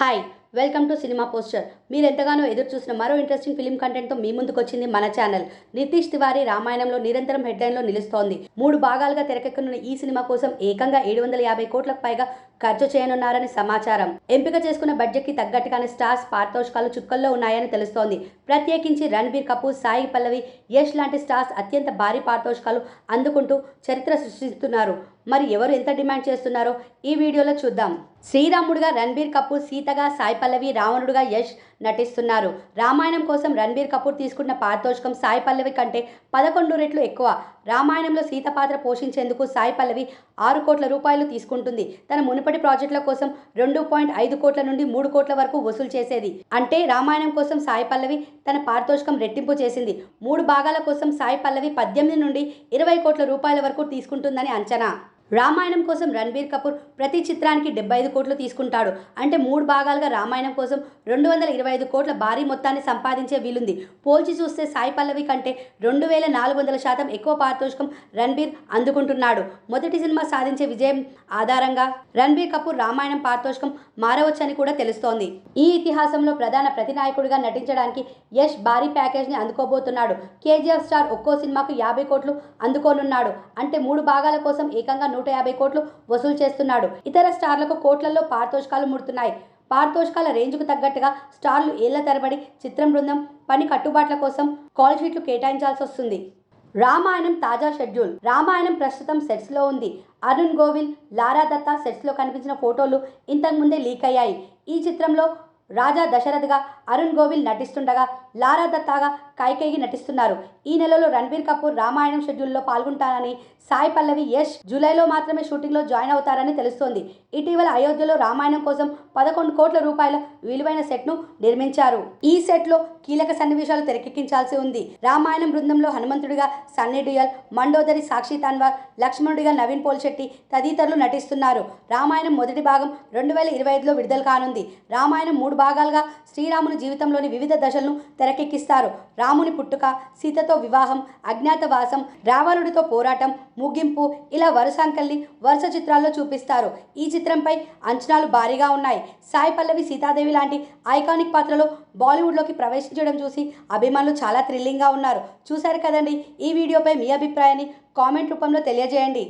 Hi welcome to cinema poster మీరు ఎంతగానో ఎదురు చూసిన మరో ఇంట్రెస్టింగ్ ఫిలిం కంటెంట్తో మీ ముందుకు వచ్చింది మన ఛానల్. నితీష్ తివారీ రామాయణంలో నిరంతరం హెడ్లైన్లో నిలుస్తోంది. మూడు భాగాలుగా తెరకెక్కనున్న ఈ సినిమా కోసం ఏకంగా ఏడు వందల యాభై కోట్లకు పైగా ఖర్చు చేయనున్నారని సమాచారం. ఎంపిక చేసుకున్న బడ్జెట్కి తగ్గట్టుగానే స్టార్స్ పారితోషికాలు చుక్కల్లో ఉన్నాయని తెలుస్తోంది. ప్రత్యేకించి రణబీర్ కపూర్ సాయి పల్లవి యష్ లాంటి స్టార్స్ అత్యంత భారీ పారితోషికాలు అందుకుంటూ చరిత్ర సృష్టిస్తున్నారు. మరి ఎవరు ఎంత డిమాండ్ చేస్తున్నారో ఈ వీడియోలో చూద్దాం. శ్రీరాముడుగా రణబీర్ కపూర్ సీతగా సాయి పల్లవి రావణుడుగా యష్ నటిస్తున్నారు. రామాయణం కోసం రణబీర్ కపూర్ తీసుకున్న పారితోషికం సాయి పల్లవి కంటే పదకొండు రెట్లు ఎక్కువ. రామాయణంలో సీత పాత్ర పోషించేందుకు సాయి పల్లవి ఆరు కోట్ల రూపాయలు తీసుకుంటుంది. తన మునుపటి ప్రాజెక్టుల కోసం రెండు పాయింట్ ఐదు కోట్ల నుండి మూడు కోట్ల వరకు వసూలు చేసేది. అంటే రామాయణం కోసం సాయి పల్లవి తన పారితోషికం రెట్టింపు చేసింది. మూడు భాగాల కోసం సాయి పల్లవి పద్దెనిమిది నుండి ఇరవై కోట్ల రూపాయల వరకు తీసుకుంటుందని అంచనా. రామాయణం కోసం రణబీర్ కపూర్ ప్రతి చిత్రానికి డెబ్బై ఐదు కోట్లు తీసుకుంటాడు. అంటే మూడు భాగాలుగా రామాయణం కోసం రెండు వందల ఇరవై ఐదు కోట్ల భారీ మొత్తాన్ని సంపాదించే వీలుంది. పోల్చి చూస్తే సాయి పల్లవి కంటే రెండు వేల నాలుగు వందల శాతం ఎక్కువ పారితోషికం రణబీర్ అందుకుంటున్నాడు. మొదటి సినిమా సాధించే విజయం ఆధారంగా రణబీర్ కపూర్ రామాయణం పారితోషికం మారవచ్చని కూడా తెలుస్తోంది. ఈ ఇతిహాసంలో ప్రధాన ప్రతినాయకుడిగా నటించడానికి యష్ భారీ ప్యాకేజ్ని అందుకోబోతున్నాడు. కేజీఎఫ్ స్టార్ ఒక్కో సినిమాకు యాభై కోట్లు అందుకోనున్నాడు. అంటే మూడు భాగాల కోసం ఏకంగా నూట యాభై కోట్లు వసూలు చేస్తున్నాడు. ఇతర స్టార్లకు కోట్లలో పారితోషికాలు ముడుతున్నాయి. పారితోషికాల రేంజ్కు తగ్గట్టుగా స్టార్లు ఏళ్ళ తరబడి చిత్రం బృందం పని కట్టుబాట్ల కోసం కాల్ షీట్లు కేటాయించాల్సి వస్తుంది. రామాయణం తాజా షెడ్యూల్. రామాయణం ప్రస్తుతం సెట్స్లో ఉంది. అరుణ్ గోవిల్ లారా దత్తా సెట్స్లో కనిపించిన ఫోటోలు ఇంతకుముందే లీక్ అయ్యాయి. ఈ చిత్రంలో రాజా దశరథ్గా అరుణ్ గోవిల్ నటిస్తుండగా లారా దత్తాగా కైకేయి నటిస్తున్నారు. ఈ నెలలో రణబీర్ కపూర్ రామాయణం షెడ్యూల్లో పాల్గొంటారని సాయి పల్లవి యష్ జూలైలో మాత్రమే షూటింగ్లో జాయిన్ అవుతారని తెలుస్తోంది. ఇటీవల అయోధ్యలో రామాయణం కోసం పదకొండు కోట్ల రూపాయల విలువైన సెట్ను నిర్మించారు. ఈ సెట్లో కీలక సన్నివేశాలు తెరకెక్కించాల్సి ఉంది. రామాయణం బృందంలో హనుమంతుడిగా సన్నీ డియల్ మండోదరి సాక్షి తన్వార్ లక్ష్మణుడిగా నవీన్ పోల్శెట్టి తదితరులు నటిస్తున్నారు. రామాయణం మొదటి భాగం రెండు వేల ఇరవై ఐదులో విడుదల కానుంది. రామాయణం మూడు భాగాలుగా శ్రీరాముని జీవితంలోని వివిధ దశలను తెరకెక్కిస్తారు. రాముని పుట్టుక సీతతో వివాహం అజ్ఞాతవాసం రావణుడితో పోరాటం ముగింపు ఇలా వరుసంకల్ని వరుస చిత్రాల్లో చూపిస్తారు. ఈ చిత్రంపై అంచనాలు భారీగా ఉన్నాయి. సాయి పల్లవి సీతాదేవి లాంటి ఐకానిక్ పాత్రలో బాలీవుడ్లోకి ప్రవేశించడం చూసి అభిమానులు చాలా థ్రిల్లింగ్గా ఉన్నారు. చూశారు కదండి ఈ వీడియోపై మీ అభిప్రాయాన్ని కామెంట్ రూపంలో తెలియజేయండి.